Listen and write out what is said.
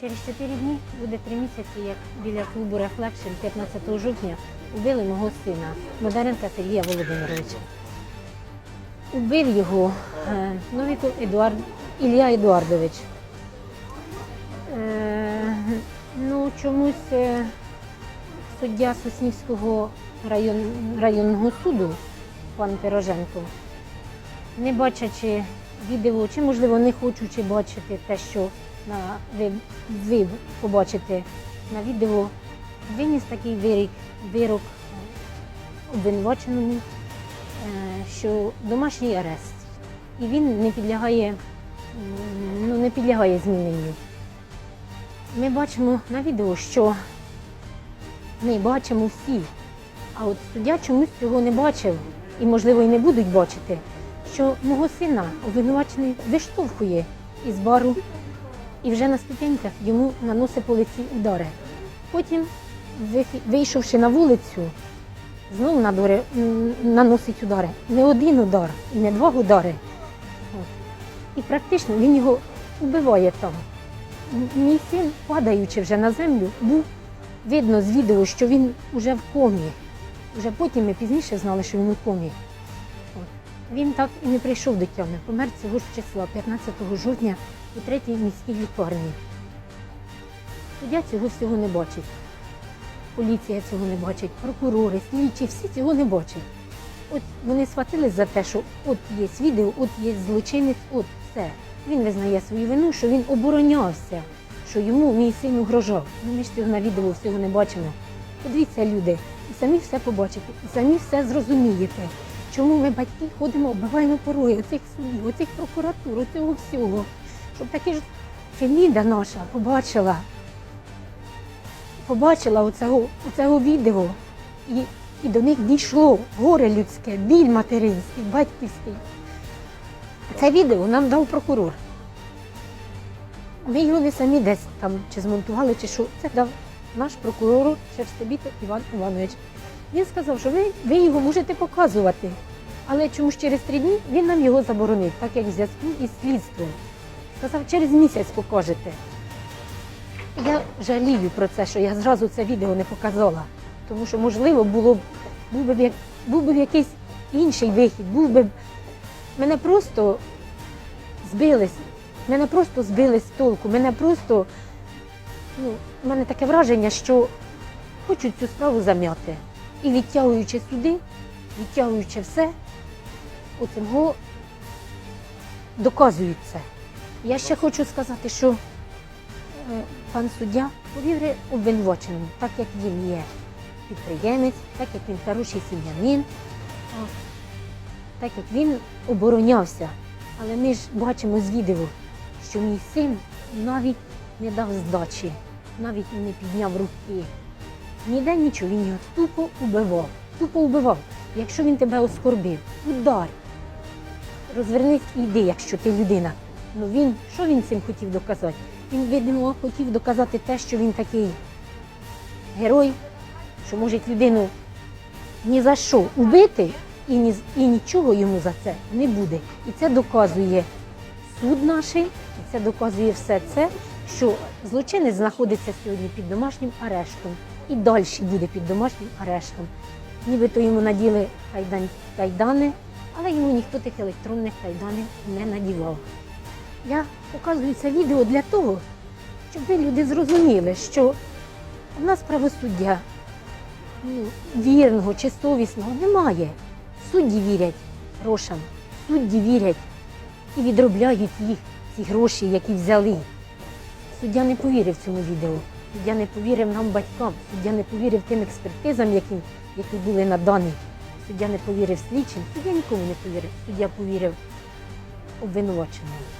Через 4 дні буде 3 місяці, як біля клубу Reflection 15 жовтня убили мого сина Бондаренка Сергія Володимировича. Убив його е, Новіков Едуард Ілля Едуардович. Е, ну, чомусь е, суддя Соснівського район, районного суду, пан Пироженко, не бачачи відео, чи, можливо, не хочучи бачити те, що на, ви, побачите на відео, виніс такий вирік, вирок обвинуваченому, е, що домашній арест. І він не підлягає, ну, не підлягає зміненню. Ми бачимо на відео, що ми бачимо всі, а от суддя чомусь цього не бачив і, можливо, і не будуть бачити, що мого сина обвинувачений виштовхує із бару і вже на ступеньках йому наносить по удари. Потім, вийшовши на вулицю, знову на дори- наносить удари. Не один удар і не два удари. І практично він його вбиває там. Мій син, падаючи вже на землю, був видно з відео, що він вже в комі. Вже потім ми пізніше знали, що він у комі. Він так і не прийшов до тями. Помер цього ж числа, 15 жовтня, у третій міській лікарні. Суддя цього всього не бачить. Поліція цього не бачить, прокурори, слідчі, всі цього не бачать. От вони схватились за те, що от є відео, от є злочинець, от все. Він визнає свою вину, що він оборонявся, що йому мій син угрожав. Ну, ми ж цього на відео всього не бачимо. Подивіться, люди, і самі все побачите, і самі все зрозумієте. Чому ми, батьки, ходимо, оббиваємо пороги оцих судів, оцих прокуратур, оцього всього. Щоб таки ж Феміда наша побачила, побачила оцього, оцього відео, і, і до них дійшло горе людське, біль материнський, батьківський. Це відео нам дав прокурор. Ми його не самі десь там чи змонтували, чи що. Це дав наш прокурор Шерстобіто Іван Іванович. Він сказав, що ви, ви його можете показувати. Але чомусь через три дні він нам його заборонив, так як в зв'язку із слідством. Сказав, через місяць покажете. Я жалію про це, що я зразу це відео не показала. Тому що, можливо, було б, був би, був би якийсь інший вихід, був би. Мене просто збили, з- мене просто збили з толку, мене просто, ну, в мене таке враження, що хочуть цю справу зам'яти. І відтягуючи суди, відтягуючи все, оцим го доказують це. Я ще хочу сказати, що е, пан суддя повірив обвинуваченому, так як він є підприємець, так як він хороший сім'янин, так як він оборонявся. Але ми ж бачимо з відео, що мій син навіть не дав здачі, навіть не підняв руки. Ніде нічого, він його тупо убивав, тупо убивав. Якщо він тебе оскорбив, удар. Розвернись і йди, якщо ти людина. Ну він, що він цим хотів доказати? Він, видимо, хотів доказати те, що він такий герой, що може людину ні за що убити і, ні, і нічого йому за це не буде. І це доказує суд наш, і це доказує все це, що злочинець знаходиться сьогодні під домашнім арештом і далі буде під домашнім арештом. Нібито йому наділи кайдан, кайдани, але йому ніхто тих електронних кайданів не надівав. Я показую це відео для того, щоб ви люди зрозуміли, що в нас правосуддя ну, вірного чи совісного немає. Судді вірять грошам, судді вірять і відробляють їх, ці гроші, які взяли. Суддя не повірив цьому відео. Суддя не повірив нам, батькам, суддя не повірив тим експертизам, які, які були надані. Суддя не повірив слідчим, суддя нікому не повірив. Суддя повірив обвинуваченому.